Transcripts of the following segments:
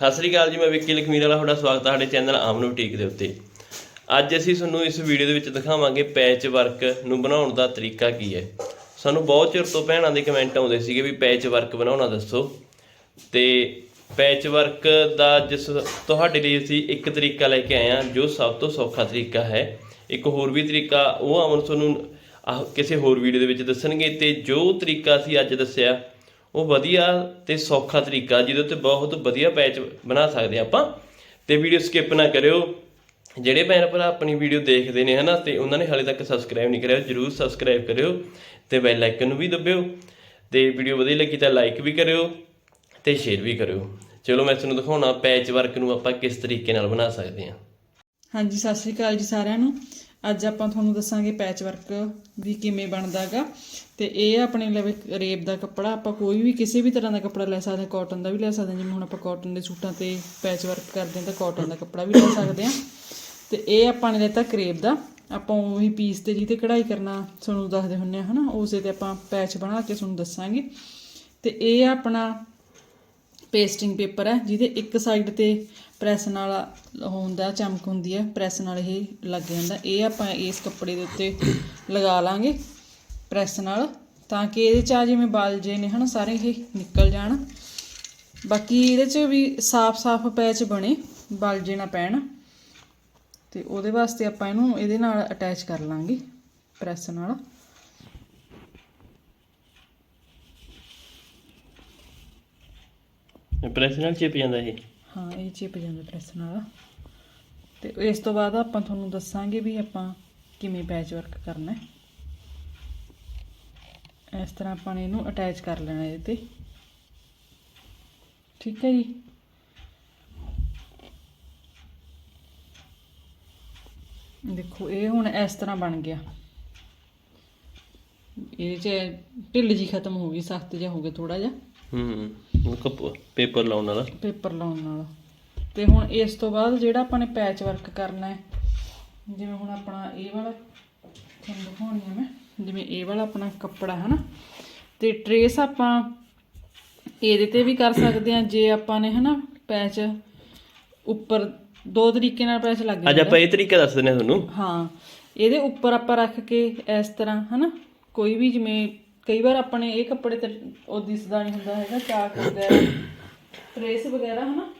ਸਤਿ ਸ੍ਰੀ ਅਕਾਲ ਜੀ, ਮੈਂ ਵਿੱਕੀ ਲਖਮੀਰ ਵਾਲਾ, ਤੁਹਾਡਾ ਸਵਾਗਤ ਹੈ ਸਾਡੇ ਚੈਨਲ ਆਮਨੂ ਬੁਟੀਕ ਦੇ ਉੱਤੇ। ਅੱਜ ਅਸੀਂ ਤੁਹਾਨੂੰ ਇਸ ਵੀਡੀਓ ਦੇ ਵਿੱਚ ਦਿਖਾਵਾਂਗੇ ਪੈਚ ਵਰਕ ਨੂੰ ਬਣਾਉਣ ਦਾ ਤਰੀਕਾ ਕੀ ਹੈ। ਸਾਨੂੰ ਬਹੁਤ ਚਿਰ ਤੋਂ ਭੈਣਾਂ ਦੇ ਕਮੈਂਟ ਆਉਂਦੇ ਸੀਗੇ ਵੀ ਪੈਚ ਵਰਕ ਬਣਾਉਣਾ ਦੱਸੋ। ਤੇ ਪੈਚ ਵਰਕ ਦਾ ਜਿਸ ਤੁਹਾਡੇ ਲਈ ਅਸੀਂ ਇੱਕ ਤਰੀਕਾ ਲੈ ਕੇ ਆਏ ਹਾਂ, ਜੋ ਸਭ ਤੋਂ ਸੌਖਾ ਤਰੀਕਾ ਹੈ। ਇੱਕ ਹੋਰ ਵੀ ਤਰੀਕਾ, ਉਹ ਅਮਨ ਤੁਹਾਨੂੰ ਆਹ ਕਿਸੇ ਹੋਰ ਵੀਡੀਓ ਦੇ ਵਿੱਚ ਦੱਸਣਗੇ ਤੇ ਜੋ ਤਰੀਕਾ ਅਸੀਂ ਅੱਜ ਦੱਸਿਆ ਉਹ ਵਧੀਆ ਤੇ ਸੌਖਾ ਤਰੀਕਾ, ਜਿਹਦੇ ਉੱਤੇ ਬਹੁਤ ਵਧੀਆ ਪੈਚ ਬਣਾ ਸਕਦੇ ਹਾਂ ਆਪਾਂ। ਤੇ ਵੀਡੀਓ ਸਕਿਪ ਨਾ ਕਰਿਓ। ਜਿਹੜੇ ਭੈਣ ਭਰਾ ਆਪਣੀ ਵੀਡੀਓ ਦੇਖਦੇ ਨੇ ਹਨਾ, ਤੇ ਉਹਨਾਂ ਨੇ ਹਾਲੇ ਤੱਕ ਸਬਸਕ੍ਰਾਈਬ ਨਹੀਂ ਕਰਿਆ, ਜਰੂਰ ਸਬਸਕ੍ਰਾਈਬ ਕਰਿਓ ਤੇ ਬੈਲ ਆਈਕਨ ਨੂੰ ਵੀ ਦਬਾਇਓ ਤੇ ਵੀਡੀਓ ਵਧੀਆ ਲੱਗੀ ਤਾਂ ਲਾਈਕ ਵੀ ਕਰਿਓ ਤੇ ਸ਼ੇਅਰ ਵੀ ਕਰਿਓ। ਚਲੋ ਮੈਂ ਤੁਹਾਨੂੰ ਦਿਖਾਉਣਾ ਪੈਚ ਵਰਕ ਨੂੰ ਆਪਾਂ ਕਿਸ ਤਰੀਕੇ ਨਾਲ ਬਣਾ ਸਕਦੇ ਹਾਂ। ਹਾਂਜੀ, ਸਤਿ ਸ਼੍ਰੀ ਅਕਾਲ ਜੀ ਸਾਰਿਆਂ ਨੂੰ। ਅੱਜ ਆਪਾਂ ਤੁਹਾਨੂੰ ਦੱਸਾਂਗੇ ਪੈਚ ਵਰਕ ਵੀ ਕਿਵੇਂ ਬਣਦਾਗਾ ਤੇ ਇਹ ਆਪਣੇ ਲਵੇ ਰੇਪ ਦਾ ਕੱਪੜਾ, ਆਪਾਂ ਕੋਈ ਵੀ ਕਿਸੇ ਵੀ ਤਰ੍ਹਾਂ ਦਾ ਕੱਪੜਾ ਲੈ ਸਕਦੇ ਹਾਂ ਕਾਟਨ ਦਾ ਵੀ ਲੈ ਸਕਦੇ ਹਾਂ, ਜਿਵੇਂ ਹੁਣ ਆਪਾਂ ਕਾਟਨ ਦੇ ਸੂਟਾਂ ਤੇ ਪੈਚ ਵਰਕ ਕਰਦੇ ਹਾਂ ਤਾਂ ਕਾਟਨ ਦਾ ਕੱਪੜਾ ਵੀ ਲੈ ਸਕਦੇ ਹਾਂ। ਤੇ ਇਹ ਆਪਾਂ ਨੇ ਲੈਤਾ ਕਰੇਬ ਦਾ, ਆਪਾਂ ਉਹੀ ਪੀਸ ਤੇ ਜਿਹਤੇ ਕਢਾਈ ਕਰਨਾ ਤੁਹਾਨੂੰ ਦੱਸਦੇ ਹੁੰਨੇ ਆ ਹਨਾ, ਉਸੇ ਤੇ ਆਪਾਂ ਪੈਚ ਬਣਾ ਕੇ ਤੁਹਾਨੂੰ ਦੱਸਾਂਗੇ। ਤੇ ਇਹ ਆਪਣਾ ਪੇਸਟਿੰਗ ਪੇਪਰ ਹੈ, ਜਿਹਦੇ ਇੱਕ ਸਾਈਡ ਤੇ ਪ੍ਰੈਸ ਨਾਲ ਹੁੰਦਾ, ਚਮਕ ਹੁੰਦੀ ਹੈ, ਪ੍ਰੈਸ ਨਾਲ ਇਹ ਲੱਗ ਜਾਂਦਾ। ਇਹ ਆਪਾਂ ਇਸ ਕੱਪੜੇ ਦੇ ਉੱਤੇ ਲਗਾ ਲਾਂਗੇ, ਪ੍ਰੈਸ ਨਾਲ, ਤਾਂ ਕਿ ਇਹਦੇ ਚ ਆ ਜਿਵੇਂ ਬਲ ਜੇ ਨੇ, ਹਨਾ, ਸਾਰੇ ਇਹ ਨਿਕਲ ਜਾਣ। ਬਾਕੀ ਇਹਦੇ ਚ ਵੀ ਸਾਫ਼-ਸਾਫ਼ ਪੈਚ ਬਣੇ, ਬਲ ਜੇ ਨਾ ਪੈਣ। ਤੇ ਉਹਦੇ ਵਾਸਤੇ ਆਪਾਂ ਇਹਨੂੰ, ਇਹਦੇ ਨਾਲ ਅਟੈਚ ਕਰ ਲਾਂਗੇ, ਪ੍ਰੈਸ ਨਾਲ। ਪ੍ਰੈਸ ਨਾਲ ਚਿਪ ਜਾਂਦਾ ਇਹ। ਹਾਂ ਇਹ ਚਿਪ ਜਾਂਦਾ ਪ੍ਰੈਸ ਨਾਲ। ਤੇ ਇਸ ਤੋਂ ਬਾਅਦ ਆਪਾਂ ਤੁਹਾਨੂੰ ਦੱਸਾਂਗੇ ਵੀ ਆਪਾਂ ਕਿਵੇਂ ਪੈਚ ਵਰਕ ਕਰਨਾ ਹੈ। ਇਸ ਤਰ੍ਹਾਂ ਆਪਾਂ ਨੇ ਇਹਨੂੰ ਅਟੈਚ ਕਰ ਲੈਣਾ ਇਹਦੇ ਤੇ। ਠੀਕ ਹੈ ਜੀ? ਦੇਖੋ ਇਹ ਹੁਣ ਇਸ ਤਰ੍ਹਾਂ ਬਣ ਗਿਆ। ਇਹ ਚ ਢਿੱਲ ਜੀ ਖਤਮ ਹੋ ਗਈ ਸਖਤ ਜਿਹਾ ਹੋ ਗਿਆ ਥੋੜਾ ਜਿਹਾ। ਹੂੰ। ਪੇਪਰ ਲਾਉਣ ਵਾਲਾ? ਪੇਪਰ ਲਾਉਣ ਨਾਲ ਤੇ ਹੁਣ ਇਸ ਤੋਂ ਬਾਅਦ ਜਿਹੜਾ ਆਪਾਂ ਨੇ ਪੈਚ ਵਰਕ ਕਰਨਾ ਹੈ ਜਿਵੇਂ ਹੁਣ ਆਪਣਾ ਇਹ ਵਾਲਾ ਤੁਹਾਨੂੰ ਦਿਖਾਉਣੀ ਆ ਮੈਂ ਜਿਵੇਂ ਇਹ ਵਾਲਾ ਆਪਣਾ ਕੱਪੜਾ ਹੈ ਨਾ ਤੇ ਟਰੇਸ ਆਪਾਂ ਇਹਦੇ ਤੇ ਵੀ ਕਰ ਸਕਦੇ ਆ ਜੇ ਆਪਾਂ ਨੇ ਹਨਾ ਪੈਚ ਉੱਪਰ ਦੋ ਤਰੀਕੇ ਨਾਲ ਪੈਚ ਲੱਗ ਅੱਜ ਜਾਂਦਾ। ਆਪਾਂ ਇਹ ਤਰੀਕਾ ਦੱਸ ਦਿੰਦੇ ਹਾਂ ਤੁਹਾਨੂੰ। ਹਾਂ ਇਹਦੇ ਉੱਪਰ ਆਪਾਂ ਰੱਖ ਕੇ ਇਸ ਤਰ੍ਹਾਂ ਹਨਾ? ਕੋਈ ਵੀ ਜਿਵੇਂ ਕਈ ਵਾਰ ਆਪਣੇ ਇਹ ਕੱਪੜੇ ਤੇ ਉਹ ਦਿਸਦਾ ਨਹੀਂ ਹੁੰਦਾ ਹੈਗਾ ਚਾਕ ਵਗੈਰਾ। ਟਰੇਸ ਵਗੈਰਾ, ਹਨਾ?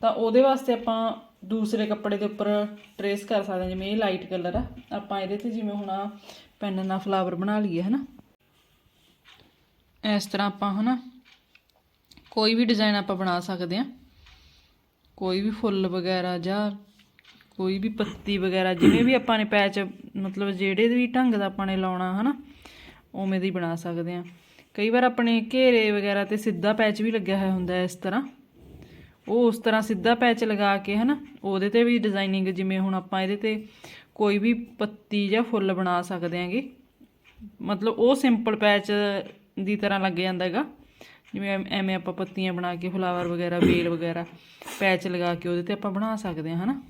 ਤਾਂ ਉਹਦੇ ਵਾਸਤੇ ਆਪਾਂ ਦੂਸਰੇ ਕੱਪੜੇ ਦੇ ਉੱਪਰ ਟਰੇਸ ਕਰ ਸਕਦੇ ਹਾਂ, ਜਿਵੇਂ ਇਹ ਲਾਈਟ ਕਲਰ ਆ। ਆਪਾਂ ਇਹਦੇ ਤੇ ਜਿਵੇਂ ਹੁਣ ਆ ਪੈਨ ਨਾਲ ਫਲਾਵਰ ਬਣਾ ਲਈਏ, ਹਨਾ? ਇਸ ਤਰ੍ਹਾਂ ਆਪਾਂ, ਹਨਾ? ਕੋਈ ਵੀ ਡਿਜ਼ਾਈਨ ਆਪਾਂ ਬਣਾ ਸਕਦੇ ਹਾਂ। ਕੋਈ ਵੀ ਫੁੱਲ ਵਗੈਰਾ ਜਾਂ ਕੋਈ ਵੀ ਪੱਤੀ ਵਗੈਰਾ, ਜਿਵੇਂ ਵੀ ਆਪਾਂ ਨੇ ਪੈਚ ਮਤਲਬ ਜਿਹੜੇ ਵੀ ਢੰਗ ਦਾ ਆਪਾਂ ਨੇ ਲਾਉਣਾ, ਹਨਾ? ਉਵੇਂ ਦੀ ਬਣਾ ਸਕਦੇ ਆ ਕਈ ਵਾਰ ਆਪਣੇ ਘੇਰੇ ਵਗੈਰਾ ਤੇ ਸਿੱਧਾ ਪੈਚ ਵੀ ਲੱਗਿਆ ਹੋਇਆ ਹੁੰਦਾ ਇਸ ਤਰ੍ਹਾਂ। ਉਹ ਉਸ ਤਰ੍ਹਾਂ ਸਿੱਧਾ ਪੈਚ ਲਗਾ ਕੇ ਹਨਾ, ਉਹਦੇ ਤੇ ਵੀ ਡਿਜ਼ਾਈਨਿੰਗ ਜਿਵੇਂ ਹੁਣ ਆਪਾਂ ਇਹਦੇ ਤੇ ਕੋਈ ਵੀ ਪੱਤੀ ਜਾਂ ਫੁੱਲ ਬਣਾ ਸਕਦੇ ਆਂਗੇ ਮਤਲਬ ਉਹ ਸਿੰਪਲ ਪੈਚ ਦੀ ਤਰ੍ਹਾਂ ਲੱਗ ਜਾਂਦਾ ਹੈਗਾ। ਜਿਵੇਂ ਐਵੇਂ ਆਪਾਂ ਪੱਤੀਆਂ ਬਣਾ ਕੇ ਫਲਾਵਰ ਵਗੈਰਾ, ਬੇਲ ਵਗੈਰਾ ਪੈਚ ਲਗਾ ਕੇ ਉਹਦੇ ਤੇ ਆਪਾਂ ਬਣਾ ਸਕਦੇ ਹਾਂ ਹਨਾ।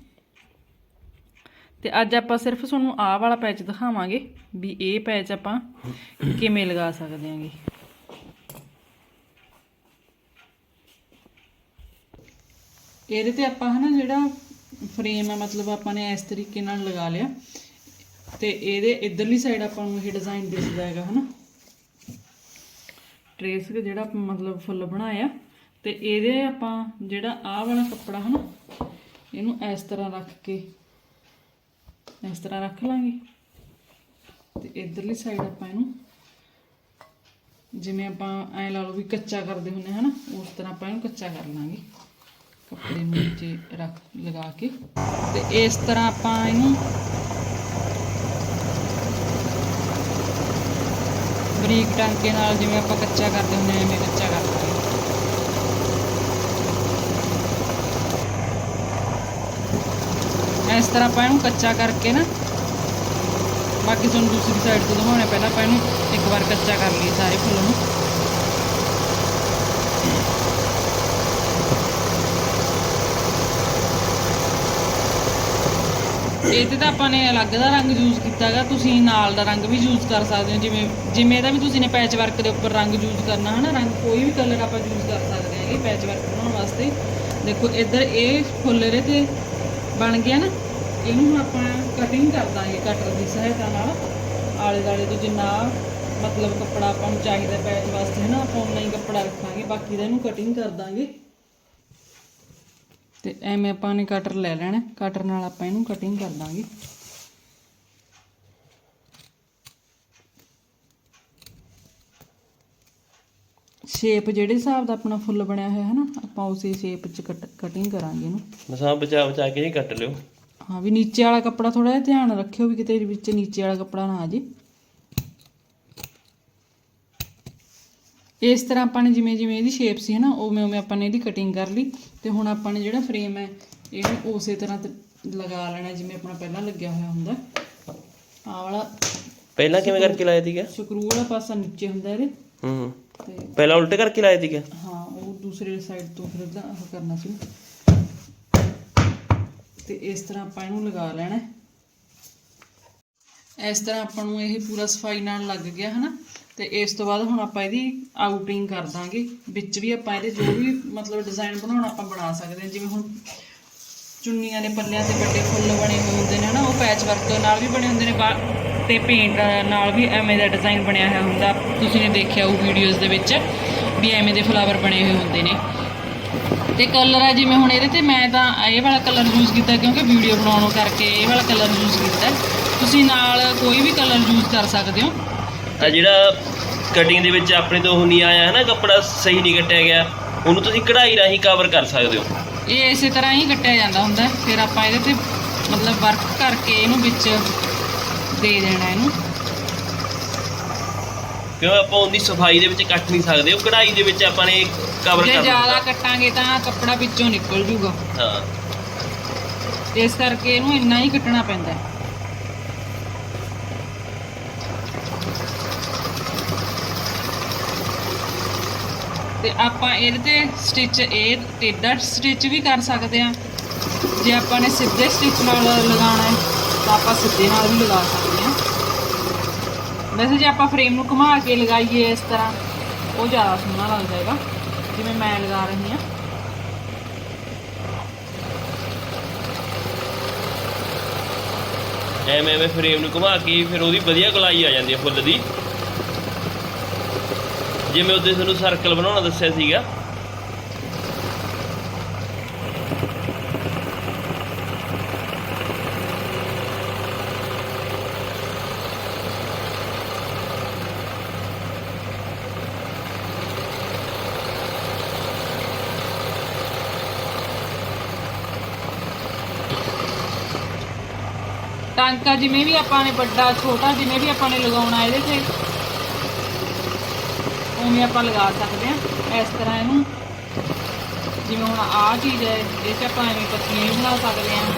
ਤੇ ਅੱਜ ਆਪਾਂ ਸਿਰਫ ਤੁਹਾਨੂੰ ਆਹ ਵਾਲਾ ਪੈਚ ਦਿਖਾਵਾਂਗੇ ਵੀ ਇਹ ਪੈਚ ਆਪਾਂ ਕਿਵੇਂ ਲਗਾ ਸਕਦੇ ਹਾਂਗੇ। ਇਹਦੇ ਤੇ ਆਪਾਂ ਹਨਾ ਜਿਹੜਾ ਫਰੇਮ ਹੈ ਮਤਲਬ ਆਪਾਂ ਨੇ ਇਸ ਤਰੀਕੇ ਨਾਲ ਲਗਾ ਲਿਆ। ਤੇ ਇਹਦੇ ਇਧਰਲੀ ਸਾਈਡ ਆਪਾਂ ਨੂੰ ਇਹ ਡਿਜ਼ਾਈਨ ਦਿਸਦਾ ਹੈਗਾ ਹਨਾ। ਟਰੇਸ ਜਿਹੜਾ ਮਤਲਬ ਫੁੱਲ ਬਣਾਇਆ। ਤੇ ਇਹਦੇ ਆਪਾਂ ਜਿਹੜਾ ਆਹ ਵਾਲਾ ਕੱਪੜਾ ਹਨਾ, ਇਹਨੂੰ ਇਸ ਤਰ੍ਹਾਂ ਰੱਖ ਕੇ ਇਸ ਤਰ੍ਹਾਂ ਰੱਖ ਲਾਂਗੇ। ਤੇ ਇਧਰਲੀ ਸਾਈਡ ਆਪਾਂ ਇਹਨੂੰ ਜਿਵੇਂ ਆਪਾਂ ਐ ਲਾ ਲਓ ਵੀ ਕੱਚਾ ਕਰਦੇ ਹੁੰਨੇ ਹਨਾ ਉਸ ਤਰ੍ਹਾਂ ਆਪਾਂ ਇਹਨੂੰ ਕੱਚਾ ਕਰ ਲਾਂਗੇ। ਕੱਪੜੇ ਨੂੰ ਨੀਚੇ ਰੱਖ, ਲਗਾ ਕੇ। ਤੇ ਇਸ ਤਰ੍ਹਾਂ ਆਪਾਂ ਇਹਨੂੰ ਬਰੀਕ ਟਾਂਕੇ ਨਾਲ ਜਿਵੇਂ ਆਪਾਂ ਕੱਚਾ ਕਰਦੇ ਹੁੰਨੇ ਐਵੇਂ ਕੱਚਾ ਕਰ ਲਾਂਗੇ ਇਸ ਤਰ੍ਹਾਂ ਆਪਾਂ ਇਹਨੂੰ ਕੱਚਾ ਕਰਕੇ ਨਾ, ਬਾਕੀ ਤੁਹਾਨੂੰ ਦੂਸਰੀ ਸਾਈਡ ਤੋਂ ਦਿਖਾਉਣੇ, ਪਹਿਲਾਂ ਆਪਾਂ ਇਹਨੂੰ ਇੱਕ ਵਾਰ ਕੱਚਾ ਕਰ ਲਈਏ ਸਾਰੇ ਫੁੱਲ ਨੂੰ। ਇਹਦੇ ਤਾਂ ਆਪਾਂ ਨੇ ਅਲੱਗ ਦਾ ਰੰਗ ਯੂਜ਼ ਕੀਤਾ ਕੀਤਾਗਾ, ਤੁਸੀਂ ਨਾਲ ਦਾ ਰੰਗ ਵੀ ਯੂਜ਼ ਕਰ ਸਕਦੇ ਹੋ, ਜਿਵੇਂ ਜਿਵੇਂ ਇਹਦਾ ਵੀ ਤੁਸੀਂ ਨੇ ਪੈਚ ਵਰਕ ਦੇ ਉੱਪਰ ਰੰਗ ਯੂਜ਼ ਕਰਨਾ ਹਨਾ, ਰੰਗ ਕੋਈ ਵੀ ਕਲਰ ਆਪਾਂ ਯੂਜ਼ ਕਰ ਸਕਦੇ ਹਾਂ ਹੈਗੇ ਪੈਚ ਵਰਕ ਬਣਾਉਣ ਵਾਸਤੇ। ਦੇਖੋ, ਇੱਧਰ ਇਹ ਫੁੱਲ ਇਹਦੇ ਤੇ ਬਣ ਗਿਆ ਨਾ, ਇਹਨੂੰ ਆਪਾਂ ਕਟਿੰਗ ਕਰ ਦਾਂਗੇ ਕਟਰ ਦੀ ਸਹਾਇਤਾ ਨਾਲ। ਆਲੇ ਦਾਲੇ ਤੋਂ ਜਿੰਨਾ ਮਤਲਬ ਕੱਪੜਾ ਆਪਾਂ ਨੂੰ ਚਾਹੀਦਾ ਪੈਚ ਵਾਸਤੇ ਹੈ ਨਾ ਆਪਾਂ ਉਨਾ ਹੀ ਕੱਪੜਾ ਰੱਖਾਂਗੇ, ਬਾਕੀ ਦਾ ਇਹਨੂੰ ਕਟਿੰਗ ਕਰ ਦਾਂਗੇ। ਤੇ ਐਵੇਂ ਆਪਾਂ ਨੇ ਕਟਰ ਲੈ ਲੈਣਾ ਕਟਰ ਨਾਲ ਆਪਾਂ ਇਹਨੂੰ ਕਟਿੰਗ ਕਰ ਦਾਂਗੇ। ਸ਼ੇਪ ਜਿਹੜੇ ਹਿਸਾਬ ਦਾ ਆਪਣਾ ਫੁੱਲ ਬਣਿਆ ਹੋਇਆ ਹੈ ਨਾ ਆਪਾਂ ਉਸੇ ਸ਼ੇਪ 'ਚ ਕਟਿੰਗ ਕਰਾਂਗੇ ਇਹਨੂੰ। ਮਸਾਂ ਬਚਾ ਬਚਾ ਕੇ ਹੀ ਕੱਟ ਲਿਓ। ਹਾਂ ਵੀ ਨੀਚੇ ਵਾਲਾ ਕੱਪੜਾ ਥੋੜਾ ਜਿਹਾ ਧਿਆਨ ਰੱਖਿਓ ਵੀ ਕਿਤੇ ਵਿੱਚ ਨੀਚੇ ਵਾਲਾ ਕੱਪੜਾ ਨਾ ਆ ਜੇ। ਇਸ ਤਰ੍ਹਾਂ ਆਪਾਂ ਨੇ ਜਿਵੇਂ ਜਿਵੇਂ ਇਹਦੀ ਸ਼ੇਪ ਸੀ ਨਾ ਉਵੇਂ ਉਵੇਂ ਆਪਾਂ ਨੇ ਇਹਦੀ ਕਟਿੰਗ ਕਰ ਲਈ। ਤੇ ਹੁਣ ਆਪਾਂ ਨੇ ਜਿਹੜਾ ਫਰੇਮ ਹੈ ਇਹਨੂੰ ਉਸੇ ਤਰ੍ਹਾਂ ਲਗਾ ਲੈਣਾ ਜਿਵੇਂ ਆਪਣਾ ਪਹਿਲਾਂ ਲੱਗਿਆ ਹੋਇਆ ਹੁੰਦਾ। ਆਹ ਵਾਲਾ ਪਹਿਲਾਂ ਕਿਵੇਂ ਕਰਕੇ ਲਾਇਆ ਸੀਗਾ? ਸਕਰੂ ਵਾਲਾ ਪਾਸਾ ਨੀਚੇ ਹੁੰਦਾ ਇਹਦੇ। ਹੂੰ। ਤੇ ਪਹਿਲਾਂ ਉਲਟ ਕਰਕੇ ਲਾਇਆ ਸੀਗਾ? ਹਾਂ, ਉਹ ਦੂਸਰੇ ਸਾਈਡ ਤੋਂ ਫਿਰ ਇਹਦਾ ਉਹ ਕਰਨਾ ਸੀ। ਤੇ ਇਸ ਤਰ੍ਹਾਂ ਆਪਾਂ ਇਹਨੂੰ ਲਗਾ ਲੈਣਾ ਇਸ ਤਰ੍ਹਾਂ ਆਪਾਂ ਨੂੰ ਇਹ ਪੂਰਾ ਸਫ਼ਾਈ ਨਾਲ ਲੱਗ ਗਿਆ, ਹਨਾ? ਤੇ ਇਸ ਤੋਂ ਬਾਅਦ ਹੁਣ ਆਪਾਂ ਇਹਦੀ ਆਊਟਿੰਗ ਕਰ ਦਾਂਗੇ। ਵਿੱਚ ਵੀ ਆਪਾਂ ਇਹਦੇ ਜੋ ਵੀ ਮਤਲਬ ਡਿਜ਼ਾਈਨ ਬਣਾਉਣਾ ਆਪਾਂ ਬਣਾ ਸਕਦੇ ਹਾਂ। ਜਿਵੇਂ ਹੁਣ ਚੁੰਨੀਆਂ ਦੇ ਪੱਲਿਆਂ ਤੇ ਵੱਡੇ ਫੁੱਲ ਬਣੇ ਹੋਏ ਹੁੰਦੇ ਨੇ, ਹਨਾ? ਉਹ ਪੈਚ ਵਰਕ ਨਾਲ ਵੀ ਬਣੇ ਹੁੰਦੇ ਨੇ। ਬਾ- ਤੇ ਪੇਂਟ ਨਾਲ ਵੀ ਐਵੇਂ ਦਾ ਡਿਜ਼ਾਈਨ ਬਣਿਆ ਹੋਇਆ ਹੁੰਦਾ। ਤੁਸੀਂ ਨੇ ਦੇਖਿਆ ਉਹ ਵੀਡੀਓਜ਼ ਦੇ ਵਿੱਚ ਵੀ ਐਵੇਂ ਦੇ ਫਲਾਵਰ ਬਣੇ ਹੋਏ ਹੁੰਦੇ ਨੇ। ਤੇ ਕਲਰ ਆ ਜਿਵੇਂ ਹੁਣ ਇਹਦੇ ਤੇ ਮੈਂ ਤਾਂ ਇਹ ਵਾਲਾ ਕਲਰ ਯੂਜ਼ ਕੀਤਾ ਕਿਉਂਕਿ ਵੀਡੀਓ ਬਣਾਉਣ ਕਰਕੇ ਇਹ ਵਾਲਾ ਕਲਰ ਯੂਜ਼ ਕੀਤਾ। ਤੁਸੀਂ ਨਾਲ ਕੋਈ ਵੀ ਕਲਰ ਯੂਜ਼ ਕਰ ਸਕਦੇ ਹੋ। ਆ ਜਿਹੜਾ ਕਟਿੰਗ ਦੇ ਵਿੱਚ ਆਪਣੇ ਤੋਂ ਨਹੀਂ ਆਇਆ ਹੈ ਨਾ ਕੱਪੜਾ ਸਹੀ ਨਹੀਂ ਕੱਟਿਆ ਗਿਆ ਉਹਨੂੰ ਤੁਸੀਂ ਕਢਾਈ ਰਾਹੀਂ ਕਵਰ ਕਰ ਸਕਦੇ ਹੋ। ਇਹ ਇਸੇ ਤਰ੍ਹਾਂ ਹੀ ਕੱਟਿਆ ਜਾਂਦਾ ਹੁੰਦਾ। ਫਿਰ ਆਪਾਂ ਇਹਦੇ ਤੇ ਮਤਲਬ ਵਰਕ ਕਰਕੇ ਇਹਨੂੰ ਵਿੱਚ ਦੇ ਦੇਣਾ ਇਹਨੂੰ। ਕਿਉਂ ਆਪਾਂ ਉਹਦੀ ਸਫ਼ਾਈ ਦੇ ਵਿੱਚ ਕੱਟ ਨਹੀਂ ਸਕਦੇ? ਉਹ ਕਢਾਈ ਦੇ ਵਿੱਚ ਆਪਾਂ ਨੇ ਕਵਰ ਜੇ ਕਰ ਜ਼ਿਆਦਾ ਦਿੱਤਾ ਕੱਟਾਂਗੇ ਤਾਂ ਕੱਪੜਾ ਵਿੱਚੋਂ ਨਿਕਲ ਜੂਗਾ। ਹਾਂ। ਇਸ ਕਰਕੇ ਇਹਨੂੰ ਇੰਨਾ ਹੀ ਕੱਟਣਾ ਪੈਂਦਾ ਹੈ। ਤੇ ਆਪਾਂ ਇਹਦੇ ਤੇ ਸਟਿਚ ਇਹ ਟੇਡਾ ਸਟਿਚ ਵੀ ਕਰ ਸਕਦੇ ਆ ਜੇ ਆਪਾਂ ਨੇ ਸਿੱਧੇ ਸਟਿਚ ਨਾਲ ਲਗਾਉਣਾ ਹੈ। ਤਾਂ ਆਪਾਂ ਸਿੱਧੇ ਨਾਲ ਵੀ ਲਗਾ ਸਕਦੇ ਆ ਵੈਸੇ ਜੇ ਆਪਾਂ ਫਰੇਮ ਨੂੰ ਘੁਮਾ ਕੇ ਲਗਾਈਏ ਇਸ ਤਰ੍ਹਾਂ, ਉਹ ਜ਼ਿਆਦਾ ਸੋਹਣਾ ਲੱਗ ਜਾਏਗਾ, ਜਿਵੇਂ ਮੈਂ ਲਗਾ ਰਹੀ ਹਾਂ। ਐਵੇਂ ਐਵੇਂ ਫਰੇਮ ਨੂੰ ਘੁਮਾ ਕੇ ਫਿਰ ਉਹਦੀ ਵਧੀਆ ਗੁਲਾਈ ਆ ਜਾਂਦੀ ਹੈ ਫੁੱਲ ਦੀ। ਜਿਵੇਂ ਉਹਦੇ ਤੁਹਾਨੂੰ ਸਰਕਲ ਬਣਾਉਣਾ ਦੱਸਿਆ ਸੀਗਾ। ਟਾਂਕਾ ਜਿਵੇਂ ਵੀ ਆਪਾਂ ਨੇ ਵੱਡਾ, ਛੋਟਾ ਜਿਵੇਂ ਵੀ ਆਪਾਂ ਨੇ ਲਗਾਉਣਾ ਇਹਦੇ ਤੇ, ਉਵੇਂ ਆਪਾਂ ਲਗਾ ਸਕਦੇ ਹਾਂ। ਇਸ ਤਰ੍ਹਾਂ ਇਹਨੂੰ, ਜਿਵੇਂ ਹੁਣ ਆਹ ਚੀਜ਼ ਹੈ ਇਹ 'ਚ ਆਪਾਂ ਐਵੇਂ ਪੱਤੀਆਂ ਵੀ ਬਣਾ ਸਕਦੇ ਹਾਂ।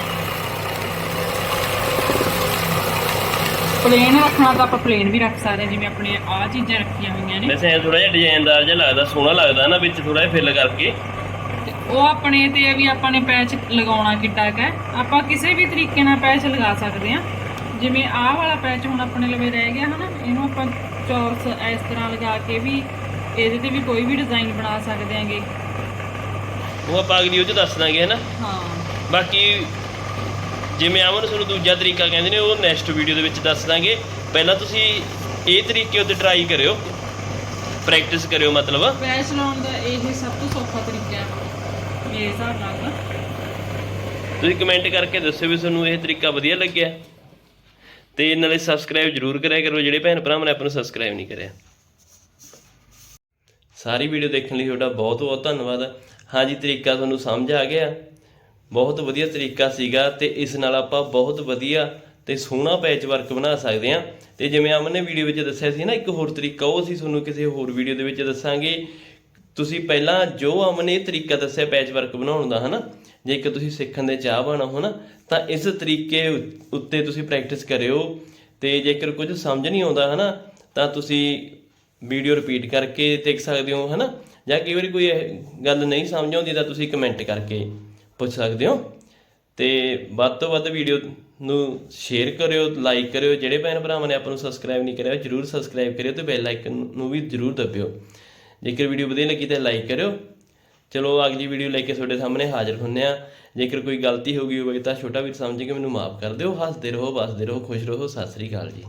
ਪਲੇਨ ਰੱਖਣਾ ਤਾਂ ਆਪਾਂ ਪਲੇਨ ਵੀ ਰੱਖ ਸਕਦੇ ਜਿਵੇਂ ਆਪਣੇ ਆਹ ਚੀਜ਼ਾਂ ਰੱਖੀਆਂ ਹੋਈਆਂ ਨੇ। ਵੈਸੇ ਥੋੜਾ ਜਿਹਾ ਡਿਜ਼ਾਈਨਦਾਰ ਜਿਹਾ ਲੱਗਦਾ, ਸੋਹਣਾ ਲੱਗਦਾ ਨਾ, ਵਿੱਚ ਥੋੜਾ ਜਿਹਾ ਫਿੱਲ ਕਰਕੇ। ਉਹ ਆਪਣੇ ਤੇ ਵੀ ਆਪਾਂ ਨੇ ਪੈਚ ਲਗਾਉਣਾ ਕਿੱਡਾ ਹੈ। ਆਪਾਂ ਕਿਸੇ ਵੀ ਤਰੀਕੇ ਨਾਲ ਪੈਚ ਲਗਾ ਸਕਦੇ ਹਾਂ। ਜਿਵੇਂ ਆਹ ਵਾਲਾ ਪੈਚ ਹੁਣ ਆਪਣੇ ਲਵੇ ਰਹਿ ਗਿਆ ਹਨਾ ਇਹਨੂੰ ਆਪਾਂ ਚੌਰਸ ਇਸ ਤਰ੍ਹਾਂ ਲਗਾ ਕੇ ਵੀ ਇਹਦੇ ਤੇ ਵੀ ਕੋਈ ਵੀ ਡਿਜ਼ਾਈਨ ਬਣਾ ਸਕਦੇ ਆਂਗੇ ਉਹ ਆਪਾਂ ਅਗਲੀ ਉਹ ਚ ਦੱਸ ਦਾਂਗੇ ਹਨਾ। ਹਾਂ। ਬਾਕੀ ਜਿਵੇਂ ਆਮਨ ਤੁਹਾਨੂੰ ਦੂਜਾ ਤਰੀਕਾ ਕਹਿੰਦੇ ਨੇ ਉਹ ਨੈਕਸਟ ਵੀਡੀਓ ਦੇ ਵਿੱਚ ਦੱਸ ਦਾਂਗੇ। ਪਹਿਲਾਂ ਤੁਸੀਂ ਇਹ ਤਰੀਕੇ ਉੱਤੇ ਟਰਾਈ ਕਰਿਓ। ਪ੍ਰੈਕਟਿਸ ਕਰਿਓ ਮਤਲਬ। ਪੈਚ ਲਾਉਣ ਦਾ ਇਹ ਸਭ ਤੋਂ ਸੌਖਾ ਤਰੀਕਾ ਹੈ ਮੇਰੇ ਹਿਸਾਬ ਨਾਲ। ਤਾਂ ਤੁਸੀਂ ਕਮੈਂਟ ਕਰਕੇ ਦੱਸਿਓ ਵੀ ਤੁਹਾਨੂੰ ਇਹ ਤਰੀਕਾ ਵਧੀਆ ਲੱਗਿਆ। ਤੇ ਨਾਲੇ ਸਬਸਕ੍ਰਾਈਬ ਜਰੂਰ ਕਰਿਆ ਕਰੋ, ਜਿਹੜੇ ਭੈਣ ਭਰਾਵਾਂ ਨੇ ਆਪਾਂ ਨੂੰ ਸਬਸਕ੍ਰਾਈਬ ਨਹੀਂ ਕਰਿਆ। ਸਾਰੀ ਵੀਡੀਓ ਦੇਖਣ ਲਈ ਤੁਹਾਡਾ ਬਹੁਤ ਬਹੁਤ ਧੰਨਵਾਦ। ਹਾਂਜੀ, ਤਰੀਕਾ ਤੁਹਾਨੂੰ ਸਮਝ ਆ ਗਿਆ। ਬਹੁਤ ਵਧੀਆ ਤਰੀਕਾ ਸੀਗਾ ਤੇ ਇਸ ਨਾਲ ਆਪਾਂ ਬਹੁਤ ਵਧੀਆ ਤੇ ਸੋਹਣਾ ਪੈਚ ਵਰਕ ਬਣਾ ਸਕਦੇ ਹਾਂ। ਤੇ ਜਿਵੇਂ ਅਮਨ ਨੇ ਵੀਡੀਓ ਵਿੱਚ ਦੱਸਿਆ ਸੀ ਨਾ, ਇੱਕ ਹੋਰ ਤਰੀਕਾ ਉਹ ਅਸੀਂ ਤੁਹਾਨੂੰ ਕਿਸੇ ਹੋਰ ਵੀਡੀਓ ਦੇ ਵਿੱਚ ਦੱਸਾਂਗੇ। ਤੁਸੀਂ ਪਹਿਲਾਂ ਜੋ ਅਮਨ ਨੇ ਇਹ ਤਰੀਕਾ ਦੱਸਿਆ ਪੈਚ ਵਰਕ ਬਣਾਉਣ ਦਾ, ਹਨਾ? ਜੇਕਰ ਤੁਸੀਂ ਸਿੱਖਣ ਦੇ ਚਾਹਵਾਨ ਹੋ ਨਾ, ਤਾਂ ਇਸ ਤਰੀਕੇ ਉ- ਉੱਤੇ ਤੁਸੀਂ ਪ੍ਰੈਕਟਿਸ ਕਰਿਓ। ਤੇ ਜੇਕਰ ਕੁਝ ਸਮਝ ਨਹੀਂ ਆਉਂਦਾ, ਹਨਾ, ਤਾਂ ਤੁਸੀਂ ਵੀਡੀਓ ਰਿਪੀਟ ਕਰਕੇ ਦੇਖ ਸਕਦੇ ਹੋ, ਹਨਾ? ਜਾਂ ਕਈ ਵਾਰੀ ਕੋਈ ਇਹ ਗੱਲ ਨਹੀਂ ਸਮਝ ਆਉਂਦੀ, ਤਾਂ ਤੁਸੀਂ ਕਮੈਂਟ ਕਰਕੇ ਪੁੱਛ ਸਕਦੇ ਹੋ। ਤੇ ਵੱਧ ਤੋਂ ਵੱਧ ਵੀਡੀਓ ਨੂੰ ਸ਼ੇਅਰ ਕਰਿਓ ਲਾਈਕ ਕਰਿਓ। ਜਿਹੜੇ ਭੈਣ ਭਰਾਵਾਂ ਨੇ ਆਪਾਂ ਨੂੰ ਸਬਸਕ੍ਰਾਈਬ ਨਹੀਂ ਕਰਿਆ, ਜਰੂਰ ਸਬਸਕ੍ਰਾਈਬ ਕਰਿਓ ਤੇ ਬੈਲ ਆਈਕਨ ਨੂੰ ਵੀ ਜਰੂਰ ਦਬਿਓ। ਜੇਕਰ ਵੀਡੀਓ ਵਧੀਆ ਲੱਗੀ ਤਾਂ ਲਾਈਕ ਕਰਿਓ। ਚਲੋ ਅਗਲੀ ਵੀਡੀਓ ਲੈ ਕੇ ਤੁਹਾਡੇ ਸਾਹਮਣੇ ਹਾਜ਼ਰ ਹੁੰਨੇ ਆ ਜੇਕਰ ਕੋਈ ਗਲਤੀ ਹੋ ਗਈ ਹੋਵੇ ਤਾਂ ਛੋਟਾ ਵੀਰ ਸਮਝ ਕੇ ਮੈਨੂੰ ਮਾਫ ਕਰ ਦਿਓ। ਹੱਸਦੇ ਰਹੋ, ਵਸਦੇ ਰਹੋ, ਖੁਸ਼ ਰਹੋ। ਸਤਿ ਸ੍ਰੀ ਅਕਾਲ ਜੀ।